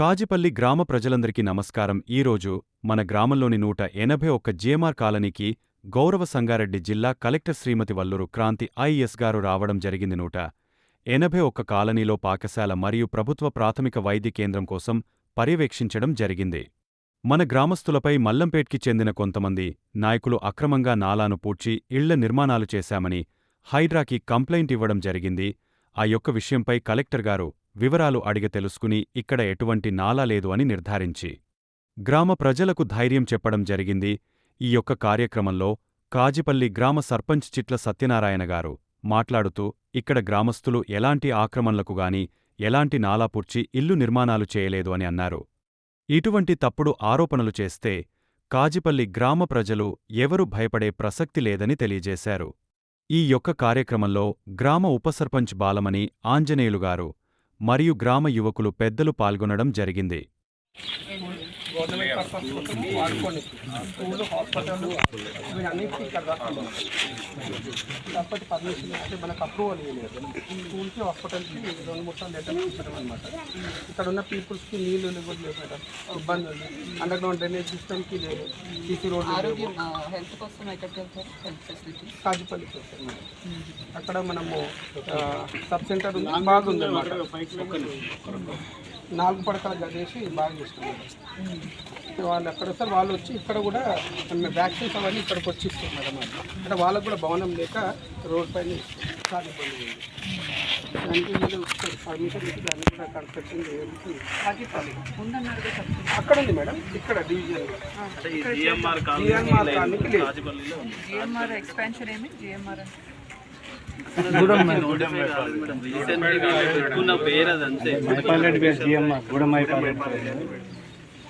కాజిపల్లి గ్రామ ప్రజలందరికీ నమస్కారం. ఈరోజు మన గ్రామంలోని నూట ఎనభై ఒక్క జేఎంఆర్ కాలనీకి గౌరవ సంగారెడ్డి జిల్లా కలెక్టర్ శ్రీమతి వల్లూరు క్రాంతి ఐఎస్ గారు రావడం జరిగింది. నూట ఎనభై ఒక్క కాలనీలో పాకశాల మరియు ప్రభుత్వ ప్రాథమిక వైద్య కేంద్రం కోసం పర్యవేక్షించడం జరిగింది. మన గ్రామస్తులపై మల్లంపేట్కి చెందిన కొంతమంది నాయకులు అక్రమంగా నాలాను పూడ్చి ఇళ్ళ నిర్మాణాలు చేశామని హైడ్రాకి కంప్లైంట్ ఇవ్వడం జరిగింది. ఆ యొక్క విషయంపై కలెక్టర్ గారు వివరాలు అడిగ తెలుసుకుని ఇక్కడ ఎటువంటి నాలా లేదు అని నిర్ధారించి. గ్రామ ప్రజలకు ధైర్యం చెప్పడం జరిగింది. ఈ యొక్క కార్యక్రమంలో కాజిపల్లి గ్రామ సర్పంచ్ చిట్ల సత్యనారాయణ గారు మాట్లాడుతూ ఇక్కడ గ్రామస్తులు ఎలాంటి ఆక్రమణలకు గాని ఎలాంటి నాలాపుర్చి ఇల్లు నిర్మాణాలు చేయలేదు అని అన్నారు. ఇటువంటి తప్పుడు ఆరోపణలు చేస్తే కాజిపల్లి గ్రామ ప్రజలు ఎవరు భయపడే ప్రసక్తి లేదని తెలియజేశారు. ఈ యొక్క కార్యక్రమంలో గ్రామ ఉపసర్పంచ్ బాలమణి ఆంజనేయులుగారు మరియు గ్రామ యువకులు పెద్దలు పాల్గొనడం జరిగింది. హాస్పిటల్ కోసం వాడుకోండి స్కూల్ హాస్పిటల్ వీటన్నిటికీ ఇక్కడ రాస్తాం కాకపోతే పర్మిషన్ అంటే మనకు అప్రూవల్ లేదు స్కూల్కి హాస్పిటల్కి రెండు మూడు సార్లు లెటర్ ఇచ్చడం అనమాట ఇక్కడ ఉన్న పీపుల్స్కి నీళ్ళు కూడా లేదు మేడం ఇబ్బంది ఉంది అండర్ గ్రౌండ్ డ్రైనేజ్ సిస్టమ్కి లేదు సీసీ రోడ్ ఆరోగ్యం హెల్త్ కోసం ఎక్కడికి వెళ్తారు హెల్త్ ఫెసిలిటీ కాజీపల్లికి వస్తాం మేడం అక్కడ మనము సబ్ సెంటర్ ఉంది బాగుంది అనమాట నాలుగు పడకల గదేసి బాగా చేస్తున్నాం వాళ్ళు ఎక్కడ వస్తారు వాళ్ళు వచ్చి ఇక్కడ కూడా వ్యాక్సిన్స్ అవన్నీ ఇక్కడికి వచ్చి ఇస్తారు మేడం అంటే వాళ్ళకు కూడా భవనం లేక రోడ్ పైన. చాలా ఇబ్బంది ఉంది. దానికి వీళ్ళు పర్మిషన్ ఇచ్చి దాన్ని కూడా కన్స్ట్రక్షన్ చేయడానికి అక్కడ ఉంది మేడం ఇక్కడ డివిజన్ కాలనీకి లేదు. ఎక్స్పాన్షన్ ఏమి? జిఎంఆర్ పెట్టుకున్న పేరు. అది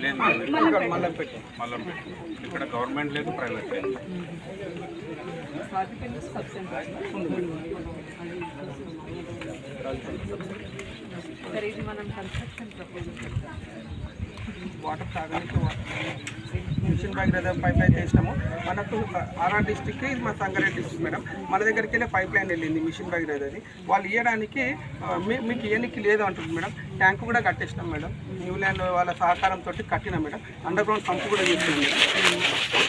లేదు మల్లంపేట మల్లంపేట ఇక్కడ గవర్నమెంట్ లేదు ప్రైవేట్ లేదు మనం కన్స్ట్రక్షన్ వాటర్ తాగడానికి water mission Bhagiratha pipe line చేసినాము. మనకు ఆర్ఆర్ డిస్టిక్ ఇది మా సంగారెడ్డి డిస్టిక్ మేడం. మన దగ్గరికి వెళ్ళే పైప్ లైన్ వెళ్ళింది మిషన్ భగీరథది వాళ్ళు ఇవ్వడానికి మీ- మీకు ఏనికి లేదు అంటుంది మేడం. ట్యాంక్ కూడా కట్టేసినాం మేడం. న్యూల్యాండ్ వాళ్ళ సహకారంతో కట్టినాం మేడం. అండర్ గ్రౌండ్ పంపు కూడా చేసినాం మేడం.